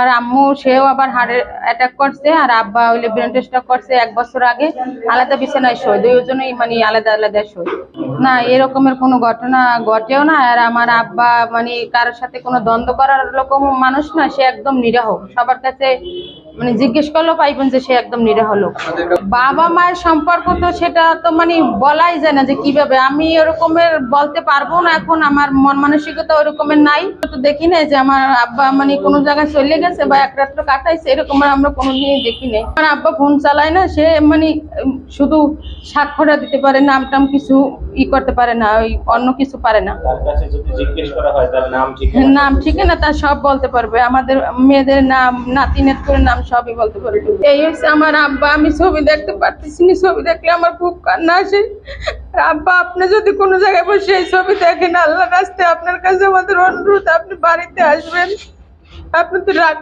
আর আম্মু, সেও আবার হার্টের অ্যাটাক করছে আর আব্বা হইলে ব্রেন স্ট্রোক করছে এক বছর আগে। আলাদা বিছানায় শোয় দুজনেই মানে আলাদা আলাদা শোয়। না, এরকমের কোনো ঘটনা ঘটেও না আর আমার আব্বা মানে কারোর সাথে কোনো দ্বন্দ্ব করার রকম মানুষ না, সে একদম নিরাহ। সবার কাছে মানে জিজ্ঞেস করলেও পাইবেন যে সে একদম নিরাহ লোক। বাবা মায়ের সম্পর্ক তো সেটা তো মানে বলাই যায় না যে কীভাবে। আমি ওরকমের বলতে পারব না এখন, আমার মন মানসিকতা ওরকমের নাই। তো দেখি না যে আমার আব্বা মানে কোনো জায়গায় চলে গেছে বা এক রাত্র কাটাইছে এরকম আমরা কোনোদিনই দেখি নাই। আমার আব্বা ফোন চালায় না সে মানে শুধু স্বাক্ষরটা দিতে পারে নাম টাম কিছু ই করতে পারে না ওই অন্য কিছু পারে না। করা হয় নাম ঠিক নাম না তার সব বলতে পারবে। আমাদের মেয়েদের নাম নাতি নেতকুর নাম সবই বলতে পারবে। এই হচ্ছে আমার আব্বা আমি ছবি দেখতে পারতেছি না ছবি দেখলে আমার খুব কান্না আসে। আব্বা আপনি যদি কোনো জায়গায় বসে এই ছবি দেখেন আল্লাহ রাস্তায় আপনার কাছে আমাদের অনুরোধ আপনি বাড়িতে আসবেন। আপনি তো রাগ